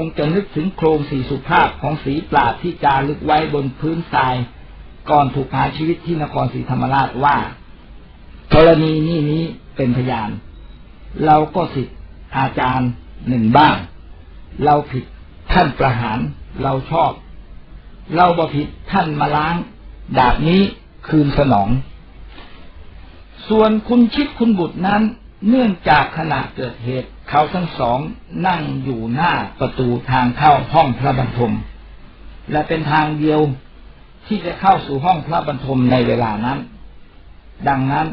คงจะนึกถึงโครงสีสุภาพของสีปราดที่จารึกไว้บนพื้นทราย ก่อนถูกหาชีวิตที่นครศรีธรรมราชว่า กรณีนี้นี้เป็นพยาน เราก็สิทธิ์อาจารย์หนึ่งบ้าง เราผิดท่านประหารเราชอบ เราบ่ผิดท่านมาล้าง ดาบนี้คืนสนอง ส่วนคุณชิดคุณบุตรนั้น เนื่องจากขณะเกิดเหตุ เขาทั้งสองนั่งอยู่หน้าประตูทางเข้าห้องพระบรรทม และเป็นทางเดียวที่จะเข้าสู่ห้องพระบรรทมในเวลานั้น ดังนั้น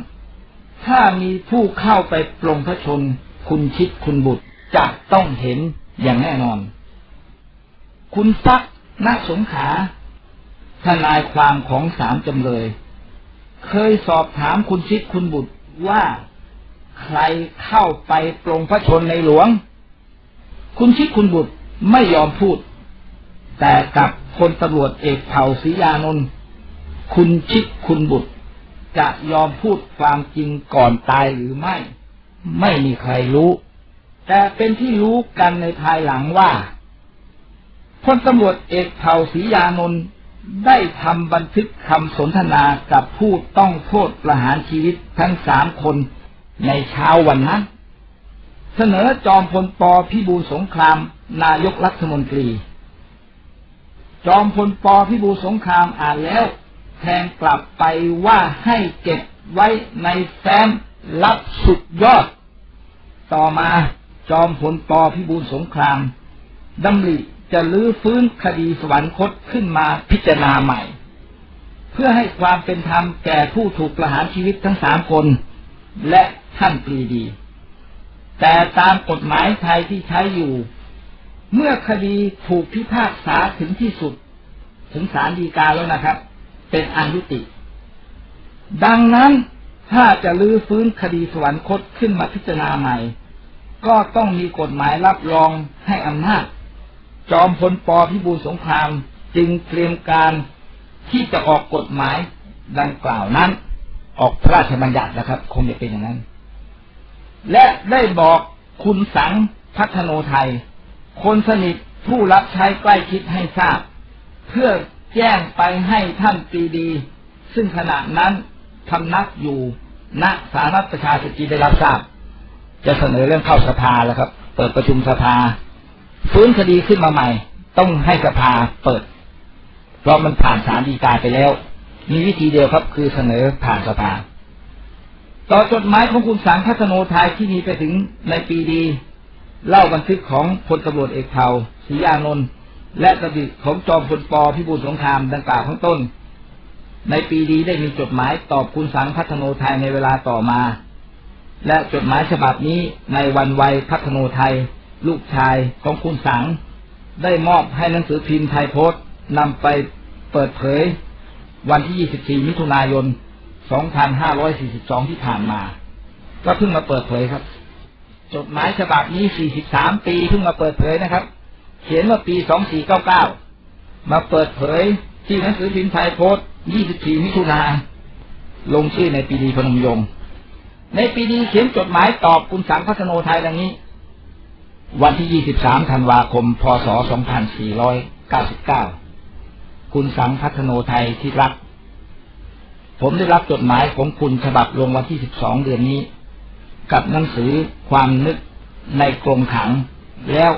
ถ้ามีผู้เข้าไปปรงพระชน คุณชิดคุณบุตรจะต้องเห็นอย่างแน่นอน คุณซักนักสงขาทนายความของสามจำเลย เคยสอบถามคุณชิดคุณบุตรว่า ใครเข้าไปปรงพระชนในหลวง คุณชิดคุณบุตรไม่ยอมพูด แต่กับคนตำรวจเอกเผ่าศรียานนท์คุณชิดคุณบุตร จะยอมพูดความจริงก่อนตายหรือไม่ ไม่มีใครรู้ แต่เป็นที่รู้กันในภายหลังว่าพลตำรวจเอกเผ่าศรียานนท์ได้ทำบันทึกคำสนทนากับผู้ต้องโทษประหารชีวิตทั้งสามคน ในเช้าวันนั้น เสนอจอมพลปพิบูลสงคราม นายกรัฐมนตรี จอมพลปพิบูลสงครามอ่านแล้วแทงกลับไปว่าให้เก็บไว้ในแฟ้มรับสุดยอด ต่อมาจอมพลปพิบูลสงครามดำริจะลื้อฟื้นคดีสวรรคตขึ้นมาพิจารณาใหม่ เพื่อให้ความเป็นธรรมแก่ผู้ถูกประหารชีวิตทั้งสามคน และท่านปรีดี แต่ตามกฎหมายไทยที่ใช้อยู่ เมื่อคดีถูกพิพากษาถึงที่สุด ถึงศาลฎีกาแล้วนะครับ เป็นอันยุติ ดังนั้นถ้าจะลื้อฟื้นคดีสวรรคตขึ้นมาพิจารณาใหม่ ก็ต้องมีกฎหมายรับรองให้อำนาจ จอมพลปพิบูลสงครามจึงเตรียมการที่จะออกกฎหมายดังกล่าวนั้น ออกพระราชบัญญัตินะครับ คงจะเป็นอย่างนั้น และได้บอกคุณสังพัฒโนไทย คนสนิทผู้รับใช้ใกล้ชิดให้ทราบ เพื่อแจ้งไปให้ท่านปีดี ซึ่งขณะนั้นพำนักอยู่ณสาธารณประชาชนจีได้รับทราบ จะเสนอเรื่องเข้าสภาแล้วครับ เปิดประชุมสภา ฟื้นคดีขึ้นมาใหม่ ต้องให้สภาเปิด เพราะมันผ่านศาลฎีกาไปแล้ว มีวิธีเดียวครับคือเสนอผ่านสภาต่อจดหมายของคุณสังพัฒโนไทยที่มีไปถึงในปีดี เล่าบันทึกของพลตำรวจเอกเทาศรีอานนท์และกระดิของจอมพลปพิบูลสงครามดังกล่าวข้างต้น ในปีดีได้มีจดหมายตอบคุณสังพัฒโนไทยในเวลาต่อมา และจดหมายฉบับนี้ในวันวัยพัฒโนไทย ลูกชายของคุณสัง ได้มอบให้หนังสือพิมพ์ไทยโพสต์นำไปเปิดเผย วันที่ 24 มิถุนายน 2542 ที่ผ่านมา ก็เพิ่งมาเปิดเผยครับ จดหมายฉบับนี้ 43 ปีเพิ่งมาเปิดเผยนะครับ เขียนว่าปี 2499 มาเปิดเผยที่หนังสือพิมพ์ไทยโพสต์ 24 มิถุนาลงชื่อในปีดีพนมยงค์ในปีดีเขียนจดหมายตอบคุณสังพัฒโนไทยดังนี้ วันที่ 23 ธันวาคม พศ 2499 คุณสังพัฒโนไทยที่รัก ผมได้รับจดหมายของคุณฉบับลงวันที่ 12 เดือนนี้ กับหนังสือความนึกในกรงขัง แล้ว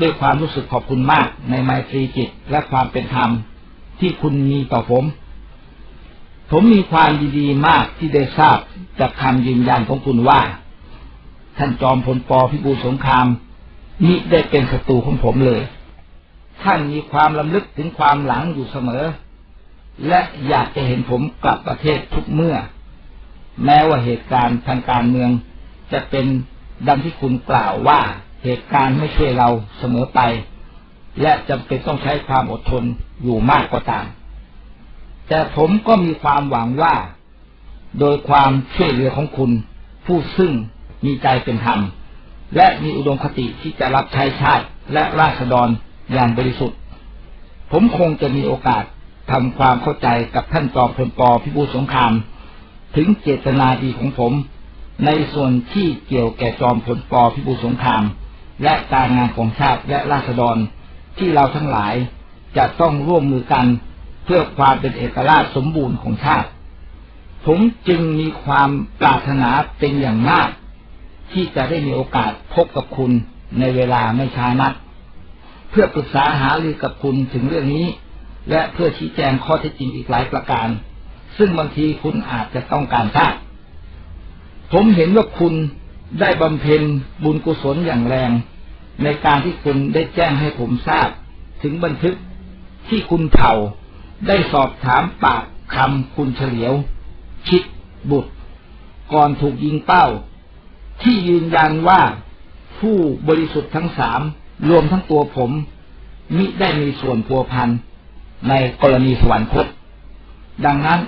ด้วยความรู้สึกขอบคุณมากในไมตรีจิตและความเป็นธรรมที่คุณมีต่อผม ผมมีความดีมากที่ได้ทราบจากคำยืนยันของคุณว่า ท่านจอมพลปพิบูลสงครามมิได้เป็นศัตรูของผมเลย ท่านมีความลำลึกถึงความหลังอยู่เสมอ และอยากจะเห็นผมกลับประเทศทุกเมื่อ แม้ว่าเหตุการณ์ทางการเมือง จะเป็นดังที่คุณกล่าวว่าเหตุการณ์ไม่ช่วยเราเสมอไป และจำเป็นต้องใช้ความอดทนอยู่มากก็ตาม แต่ผมก็มีความหวังว่า โดยความช่วยเหลือของคุณ ผู้ซึ่งมีใจเป็นธรรม และมีอุดมคติที่จะรับใช้ชาติและราษฎร อย่างบริสุทธิ์ ผมคงจะมีโอกาสทำความเข้าใจกับท่านจอมพลปพิบูลสงคราม ถึงเจตนาดีของผม ในส่วนที่เกี่ยวแก่จอมพลปพิบูลสงคราม และการงานของชาติและราษฎรที่เราทั้งหลายจะต้องร่วมมือกันเพื่อความเป็นเอกราชสมบูรณ์ของชาติ ผมจึงมีความปรารถนาเป็นอย่างมาก ที่จะได้มีโอกาสพบกับคุณในเวลาไม่ช้านัก เพื่อปรึกษาหารือกับคุณถึงเรื่องนี้ และเพื่อชี้แจงข้อเท็จจริงอีกหลายประการ ซึ่งบางทีคุณอาจจะต้องการทราบผมเห็นว่าคุณได้บำเพ็ญบุญกุศลอย่างแรง ในการที่คุณได้แจ้งให้ผมทราบ ถึงบันทึกที่คุณเผ่า ได้สอบถามปากคำคุณเฉลียว คิดบุตร ก่อนถูกยิงเป้า ที่ยืนยันว่าผู้บริสุทธิ์ทั้งสาม รวมทั้งตัวผม มิได้มีส่วนพัวพันในกรณีสวรรคต ดังนั้น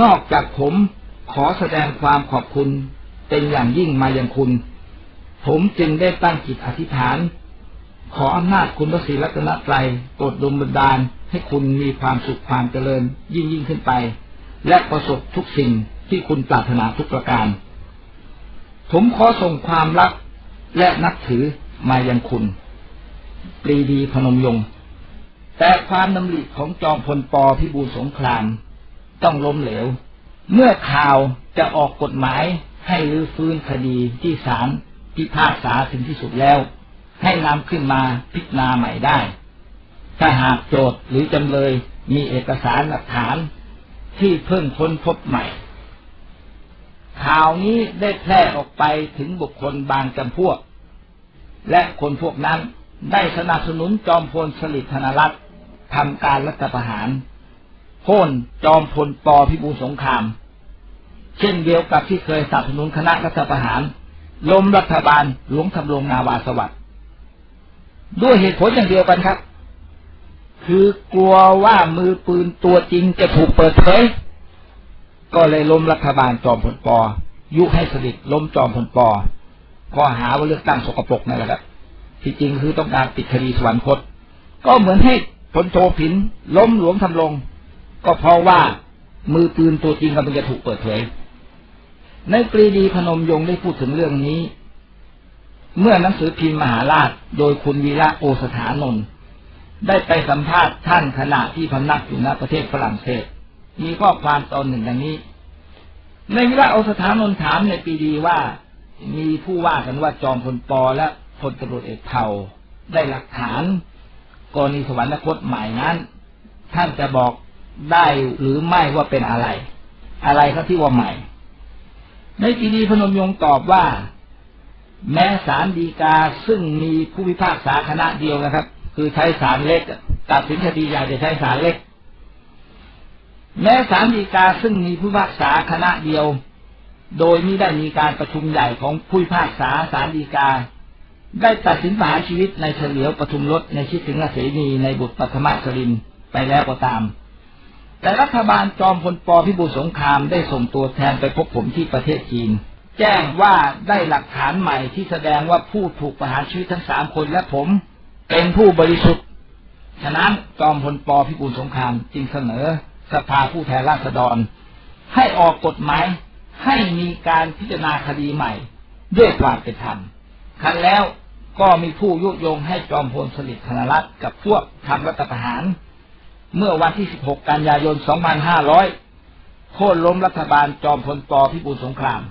นอกจากผมขอแสดงความขอบคุณเป็นอย่างยิ่งมาย่างคุณ ผมจึงได้ตั้งจิตอธิษฐาน ขออำนาจคุณพระศรีรัตนตรัยโปรดดลบันดาลให้คุณมีความสุขความเจริญยิ่งยิ่งขึ้นไป และประสบทุกสิ่งที่คุณปรารถนาทุกประการ ผมขอส่งความรักและนับถือมายังคุณ ปรีดีพนมยง แต่ความดำริของจอมพลปพิบูลสงคราม ต้องล้มเหลว เมื่อข่าวจะออกกฎหมายให้รื้อฟื้นคดีที่ศาลพิพากษาถึงที่สุดแล้ว ให้นำขึ้นมาพิจารณาใหม่ได้ ถ้าหากโจทย์หรือจำเลยมีเอกสารหลักฐานที่เพิ่งค้นพบใหม่ ข่าวนี้ได้แพร่ออกไปถึงบุคคลบางจำพวก และคนพวกนั้น ได้สนับสนุนจอมพลสฤษดิ์ธนรัตน์ทำการรัฐประหารโค่นจอมพลปพิบูลสงคราม เช่นเดียวกับที่เคยสนับสนุนคณะรัฐประหารล้มรัฐบาลหลวงทำรงนาวาสวัสดิ์ด้วยเหตุผลอย่างเดียวกันครับ คือกลัวว่ามือปืนตัวจริงจะถูกเปิดเผยก็เลยล้มรัฐบาลจอมพลปอยุให้สฤษดิ์ล้มจอมพลปก็หาว่าเลือกตั้งสกปรกนั่นแหละครับ ที่จริงคือต้องการปิดคดีสวรรคต ก็เหมือนให้พลโทผินล้มหลวงทำลง ก็เพราะว่ามือปืนตัวจริงกำลังจะถูกเปิดเผย ในปรีดีพนมยงได้พูดถึงเรื่องนี้ เมื่อหนังสือพิมพ์มหาราชโดยคุณวีระโอสถานนท์ได้ไปสัมภาษณ์ท่านขณะที่พำนักอยู่ณประเทศฝรั่งเศส มีข้อความตอนหนึ่งดังนี้ ในวีระโอสถานนท์ถามในปรีดีว่า มีผู้ว่ากันว่าจอมพลปอและ พลตำรวจเอกเผ่าได้หลักฐานกรณีสวรรคตใหม่นั้น ท่านจะบอกได้หรือไม่ว่าเป็นอะไร อะไรครับที่ว่าใหม่ ในปีดีพนมยงตอบว่า แม้ศาลฎีกาซึ่งมีผู้พิพากษาคณะเดียวนะครับ คือใช้ศาลเล็กตัดสินคดีใหญ่จะใช้ศาลเล็ก แม้ศาลฎีกาซึ่งมีผู้พิพากษาคณะเดียว โดยไม่ได้มีการประชุมใหญ่ของผู้พิพากษาศาลฎีกา ได้ตัดสินประหารชีวิตในเฉลียวปทุมรถในชิดถึงเสนีในบุตรปัทมสรินไปแล้วก็ตาม แต่รัฐบาลจอมพลปพิบูลสงครามได้ส่งตัวแทนไปพบผมที่ประเทศจีน แจ้งว่าได้หลักฐานใหม่ที่แสดงว่าผู้ถูกประหารชีวิตทั้งสามคนและผม เป็นผู้บริสุทธิ์ ฉะนั้นจอมพลปพิบูลสงครามจึงเสนอสภาผู้แทนราษฎร ให้ออกกฎหมายให้มีการพิจารณาคดีใหม่ ด้วยความเป็นธรรมคันแล้ว ก็มีผู้ยุยงให้จอมพลสฤษดิ์ธนรัตน์กับพวกทำรัฐประหาร เมื่อวันที่ 16 กันยายน 2500 โค่นล้มรัฐบาลจอมพลปพิบูลสงคราม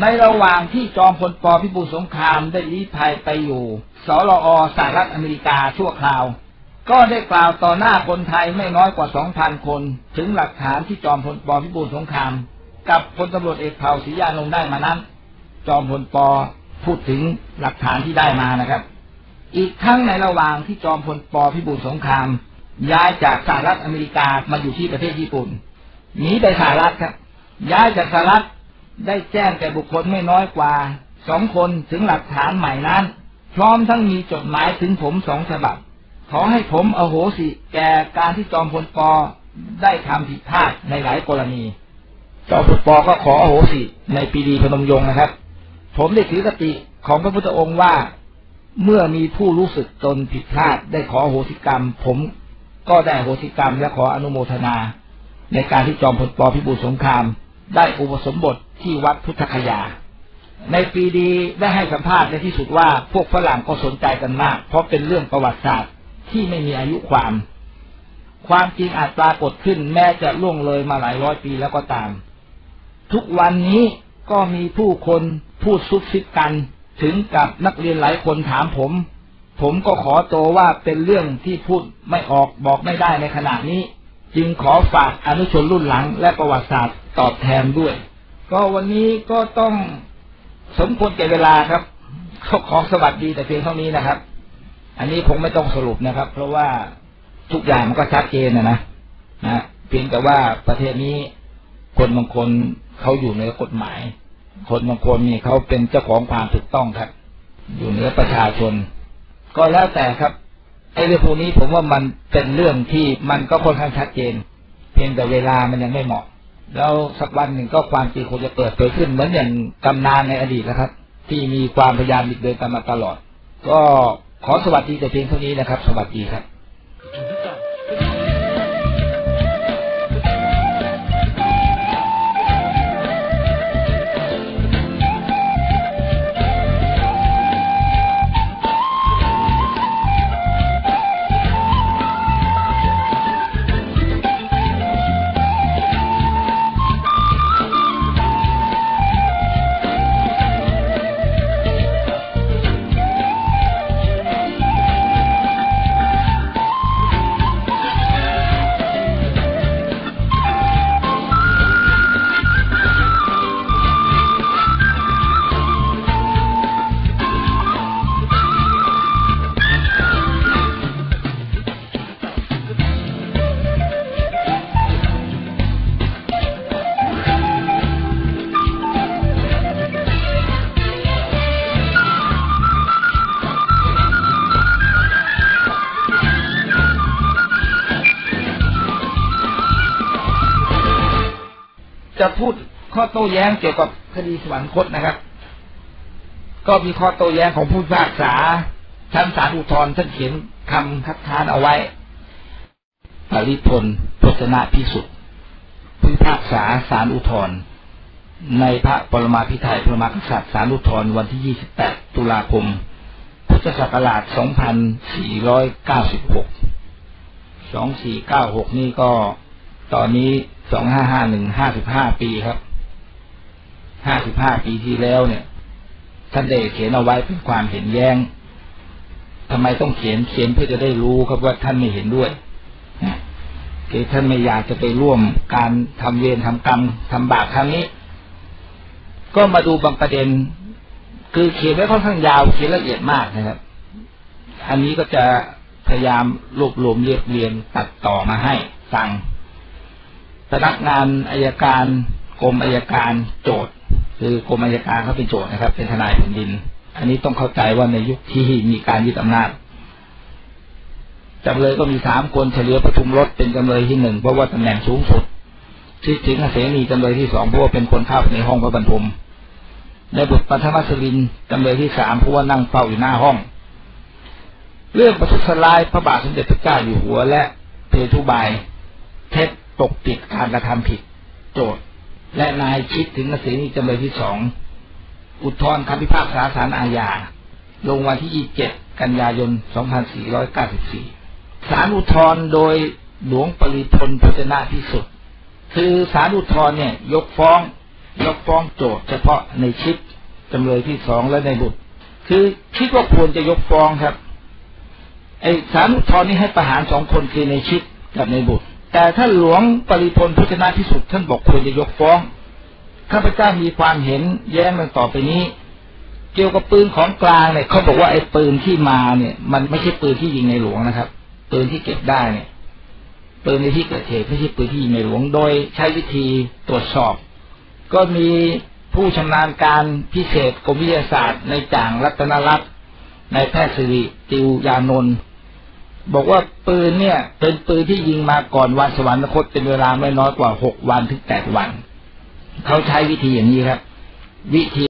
ในระหว่างที่จอมพลปพิบูลสงครามได้ลี้ภัยไปอยู่สลอสหรัฐอเมริกาชั่วคราว ก็ได้กล่าวต่อหน้าคนไทยไม่น้อยกว่า 2,000 คน ถึงหลักฐานที่จอมพลปพิบูลสงคราม กับพลตำรวจเอกเผ่าศรียานงได้มานั้น จอมพลป พูดถึงหลักฐานที่ได้มานะครับ อีกทั้งในระหว่างที่จอมพลปพิบูลสงคราม ย้ายจากสหรัฐอเมริกามาอยู่ที่ประเทศญี่ปุ่นหนีไปสหรัฐครับ ย้ายจากสหรัฐได้แจ้งแก่บุคคลไม่น้อยกว่าสองคนถึงหลักฐานใหม่นั้น พร้อมทั้งมีจดหมายถึงผมสองฉบับ ขอให้ผมอโหสิแก่การที่จอมพลปได้ทำผิดพลาดในหลายกรณีจอมพลปก็ขออโหสิในปีดีพนมยงค์นะครับ ผมได้ถือกติของพระพุทธองค์ว่า เมื่อมีผู้รู้สึกตนผิดพลาดได้ขอโหสิกรรม ผมก็ได้โหสิกรรมและขออนุโมทนา ในการที่จอมพลปพิบูลสงคราม ได้อุปสมบทที่วัดพุทธคยา ในปีดีได้ให้สัมภาษณ์ในที่สุดว่าพวกฝรั่งก็สนใจกันมาก เพราะเป็นเรื่องประวัติศาสตร์ที่ไม่มีอายุความ ความจริงอาจปรากฏขึ้นแม้จะล่วงเลยมาหลายร้อยปีแล้วก็ตาม ทุกวันนี้ก็มีผู้คน พูดซุบซิบกันถึงกับนักเรียนหลายคนถามผม ผมก็ขอโตว่าเป็นเรื่องที่พูดไม่ออกบอกไม่ได้ในขณะนี้ จึงขอฝากอนุชนรุ่นหลังและประวัติศาสตร์ตอบแทนด้วย ก็วันนี้ก็ต้องสมควรแก่เวลาครับขอสวัสดีแต่เพียงเท่านี้นะครับ อันนี้คงไม่ต้องสรุปนะครับ เพราะว่าทุกอย่างมันก็ชัดเจนนะนะนะเพียงแต่ว่าประเทศนี้คนบางคนเขาอยู่เหนือกฎหมาย คนบางคนนี่เขาเป็นเจ้าของความถูกต้องครับ อยู่เหนือประชาชน ก็แล้วแต่ครับไอ้เรื่องพวกนี้ผมว่ามันเป็นเรื่องที่มันก็ค่อนข้างชัดเจน เพียงแต่เวลามันยังไม่เหมาะ แล้วสักวันหนึ่งก็ความจริงคงจะเปิดเผยขึ้นเหมือนอย่างตำนานในอดีตนะครับ ที่มีความพยายามบิดเบือนกันมาตลอด ก็ขอสวัสดีแต่เพียงเท่านี้นะครับ สวัสดีครับ พูดข้อโต้แย้งเกี่ยวกับคดีสวรรคตนะครับ ก็มีข้อโต้แย้งของผู้พิพากษาชั้นศาลอุทธรณ์ท่านเขียนคำคัดค้านเอาไว้ปริพลพจนาพิสุทธิ์ผู้พิพากษาศาลอุทธรณ์ในพระปรมาภิไธยพระมหากษัตริย์ศาลอุทธรวันที่ 28 ตุลาคม พุทธศักราช 2496 2496 นี่ก็ ตอนนี้2551 55ปีครับ55ปีที่แล้วเนี่ยท่านได้เขียนเอาไว้เป็นความเห็นแย้งทำไมต้องเขียนเขียนเพื่อจะได้รู้ครับว่าท่านไม่เห็นด้วยนะคือท่านไม่อยากจะไปร่วมการทำเวรทำกรรมทำบาปครั้งนี้ ก็มาดูบางประเด็น คือเขียนไว้ค่อนข้างยาวเขียนละเอียดมากนะครับ อันนี้ก็จะพยายามรวบรวมเรียบเรียงตัดต่อมาให้ฟัง พนักงานอายการกรมอายการโจทย์คือกรมอายการเขาเป็นโจทย์นะครับ เป็นทนายแผ่นดิน อันนี้ต้องเข้าใจว่าในยุคที่มีการยึดอำนาจจำเลยก็มีสามคนเฉลียวประทุมรถเป็นจำเลยที่หนึ่งเพราะว่าตำแหน่งสูงสุดที่ถึงเสนีจำเลยที่สองเพราะว่าเป็นคนเข้าในห้องพระบรรทมในบุตรปัทมสลินจำเลยที่สามเพราะว่านั่งเฝ้าอยู่หน้าห้อง เรื่องประทุษร้ายพระบาทสมเด็จพระเจ้าอยู่หัวและเพทุบาย เท็จ ปกปิดการกระทำผิด โจทย์ และนายคิดถึงเสนีจำเลยที่สองอุทธรณ์คำพิพากษาศาลอาญาลงวันที่ 27 กันยายน 2494 ศาลอุทธรณ์โดยหลวงปริพลพจนาพิสุทธิ์คือศาลอุทธรณ์เนี่ย ยกฟ้อง ยกฟ้องโจทย์เฉพาะในชิดจำเลยที่สองและในบุตร คือคิดว่าควรจะยกฟ้องครับ ไอศาลอุทธรณ์นี่ให้ประหารสองคนคือในชิดกับในบุตร แต่ถ้านหลวงปริพลพจนาพิสุทธิ์ท่านบอกควรจะยกฟ้องข้าพเจ้ามีความเห็นแย้งดังต่อไปนี้ เกี่ยวกับปืนของกลางเนี่ยเขาบอกว่าไอ้ปืนที่มาเนี่ย มันไม่ใช่ปืนที่ยิงในหลวงนะครับ ปืนที่เก็บได้เนี่ยปืนในที่เกิดเหตุไม่ใช่ปืนที่ยิงในหลวงโดยใช้วิธีตรวจสอบ ก็มีผู้ชำนาญการพิเศษกรมวิทยาศาสตร์ในจ่างรัตนรัตน์ในแพทย์สิริติวยานนท์ บอกว่าปืนเนี่ย เป็นปืนที่ยิงมาก่อนวันสวรรคตเป็นเวลาไม่น้อยกว่าหกวันถึงแปดวัน เขาใช้วิธีอย่างนี้ครับ วิธี